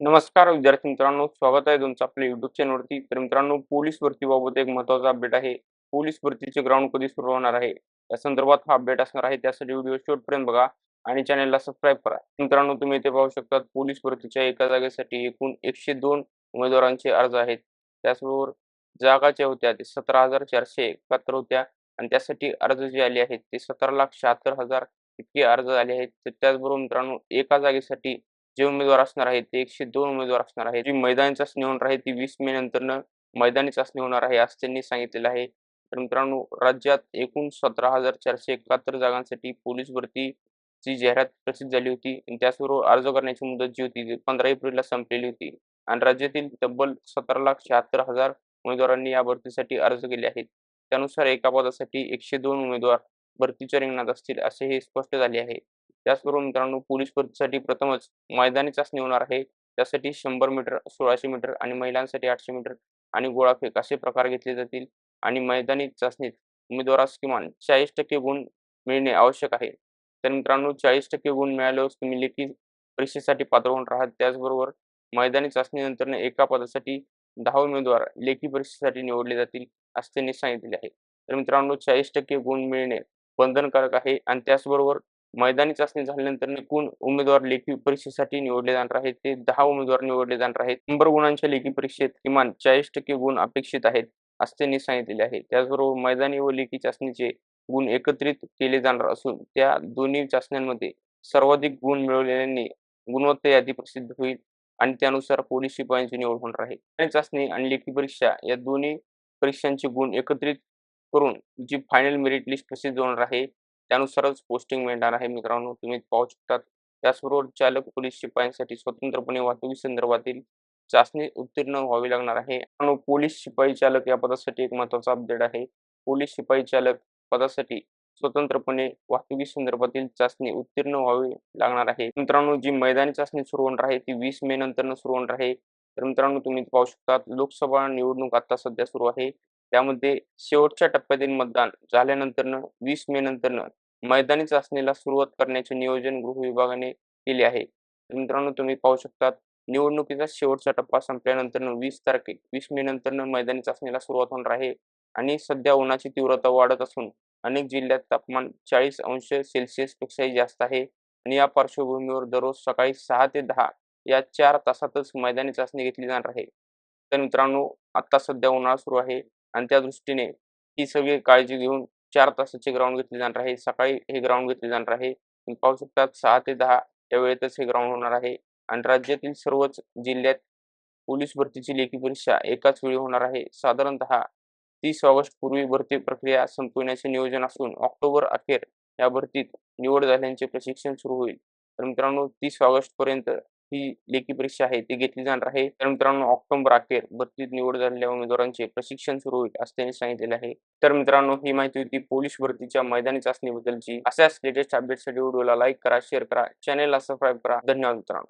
नमस्कार विद्यार्थी मित्रांनो स्वागत आहे तुमचं आपल्या युट्यूब चॅनलवरती तर मित्रांनो पोलीस भरतीबाबत एक महत्त्वाचा अपडेट आहे. पोलीस भरतीचे ग्राउंड कधी सुरू होणार आहे? या संदर्भात हा अपडेट असणार आहे. त्यासाठी व्हिडिओ शेवटपर्यंत बघा आणि चॅनलला सबस्क्राईब करा. मित्रांनो तुम्ही इथे पाहू शकता पोलीस भरतीच्या एका जागेसाठी एकूण एकशे दोन उमेदवारांचे अर्ज आहेत. त्याचबरोबर जागा ज्या होत्या ते सतरा हजार चारशे एकाहत्तर होत्या आणि त्यासाठी अर्ज जे आले आहेत ते सतरा लाख शहात्तर हजार इतके अर्ज आले आहेत. तर त्याचबरोबर मित्रांनो एका जागेसाठी जे उमेदवार असणार आहेत ते एकशे दोन उमेदवार असणार आहेत. जी मैदानी चाचणी होणार आहे ती वीस मे नंतरनं मैदानी चाचणी होणार आहे असं त्यांनी सांगितलेलं आहे. तर मित्रांनो राज्यात एकूण सतरा हजार चारशे एकाहत्तर जागांसाठी पोलीस भरती जी जाहिरात प्रसिद्ध झाली होती. आणि त्याचबरोबर अर्ज करण्याची मुदत जी होती ती पंधरा एप्रिलला संपलेली होती. आणि राज्यातील तब्बल सतरा लाख शहात्तर हजार उमेदवारांनी या भरतीसाठी अर्ज केले आहेत. त्यानुसार एका पदासाठी एकशे दोन उमेदवार भरतीच्या रिंगणात असतील असे हे स्पष्ट झाले आहे. त्याचबरोबर मित्रांनो पोलीस भरतीसाठी प्रथमच मैदानी चाचणी होणार आहे. त्यासाठी शंभर मीटर सोळाशे मीटर आणि महिलांसाठी आठशे मीटर आणि गोळाफेक असे प्रकार घेतले जातील आणि मैदानी चाचणीत उमेदवारास किमान चाळीस टक्के गुण मिळणे आवश्यक आहे. तर मित्रांनो चाळीस टक्के गुण मिळाल्यावर तुम्ही लेखी परीक्षेसाठी पात्र होणार आहात. त्याचबरोबर मैदानी चाचणीनंतर एका पदासाठी दहा उमेदवार लेखी परीक्षेसाठी निवडले जातील असे त्यांनी सांगितले आहे. तर मित्रांनो चाळीस टक्के गुण मिळणे बंधनकारक आहे आणि त्याचबरोबर मैदानी चाचणी झाल्यानंतर एकूण उमेदवार लेखी परीक्षेसाठी निवडले जाणार आहेत. ते दहा उमेदवार निवडले जाणार आहेत. शंभर गुणांच्या लेखी परीक्षेत किमान चाळीस टक्के गुण अपेक्षित आहेत असे त्यांनी सांगितलेले आहे. त्याचबरोबर मैदानी व लेखी चाचणीचे गुण एकत्रित केले जाणार असून त्या दोन्ही चाचण्यांमध्ये सर्वाधिक गुण मिळवलेल्यांनी गुणवत्ता यादी प्रसिद्ध होईल आणि त्यानुसार पोलीस शिपायांची निवड होणार आहे. चाचणी आणि लेखी परीक्षा या दोन्ही परीक्षांचे गुण एकत्रित करून जी फायनल मेरिट लिस्ट प्रसिद्ध होणार आहे त्यानुसारच पोस्टिंग मिळणार आहे मित्रांनो. तुम्ही पाहू शकतात. त्याचबरोबर चालक पोलीस शिपायांसाठी स्वतंत्रपणे वाहतुकी संदर्भातील चाचणी उत्तीर्ण व्हावी लागणार आहे. पोलीस शिपाई चालक या पदासाठी एक महत्त्वाचा अपडेट आहे. पोलीस शिपाई चालक पदासाठी स्वतंत्रपणे वाहतुकी संदर्भातील चाचणी उत्तीर्ण व्हावी लागणार आहे. मित्रांनो जी मैदानी चाचणी सुरू होणार आहे ती वीस मे नंतर सुरू होणार आहे. तर मित्रांनो तुम्ही पाहू शकता लोकसभा निवडणूक आता सध्या सुरू आहे. त्यामध्ये शेवटच्या टप्प्यातील मतदान झाल्यानंतर वीस मे नंतर मैदानी चाचणीला सुरुवात करण्याचे नियोजन गृह विभागाने केले आहे. मित्रांनो तुम्ही पाहू शकतात निवडणुकीचा शेवटचा टप्पा संपल्यानंतर वीस तारखे वीस मे नंतरनं मैदानी चाचणीला सुरुवात होणार आहे आणि सध्या उन्हाची तीव्रता वाढत असून अनेक जिल्ह्यात तापमान चाळीस अंश सेल्सिअस पेक्षाही जास्त आहे आणि या पार्श्वभूमीवर दररोज सकाळी सहा ते दहा या चार तासातच मैदानी चाचणी घेतली जाणार आहे. तर मित्रांनो आता सध्या उन्हाळा सुरू आहे आणि त्या दृष्टीने ही सगळी काळजी घेऊन चार तासाचे ग्राउंड घेतले जाणार आहे. सकाळी हे ग्राउंड घेतले जाणार आहे. तुम्ही पाहू शकतात सहा ते दहा या वेळेतच हे ग्राउंड होणार आहे. आणि राज्यातील सर्वच जिल्ह्यात पोलीस भरतीची लेखी परीक्षा एकाच वेळी होणार आहे. साधारणतः तीस ऑगस्ट पूर्वी भरती प्रक्रिया संपविण्याचे नियोजन असून ऑक्टोबर अखेर या भरतीत निवड झाल्याचे प्रशिक्षण सुरू होईल. तर मित्रांनो तीस ऑगस्ट पर्यंत ही लेखी परीक्षा आहे ती घेतली जाणार आहे. तर मित्रांनो ऑक्टोबर अखेर भरतीत निवड झालेल्या उमेदवारांचे प्रशिक्षण सुरू होईल असं त्यांनी सांगितलेलं आहे. तर मित्रांनो ही माहिती होती पोलीस भरतीच्या मैदानी चाचणीबद्दलची. अशाच लेटेस्ट अपडेटसाठी व्हिडिओला लाईक करा शेअर करा चॅनेलला सबस्क्राईब करा. धन्यवाद मित्रांनो.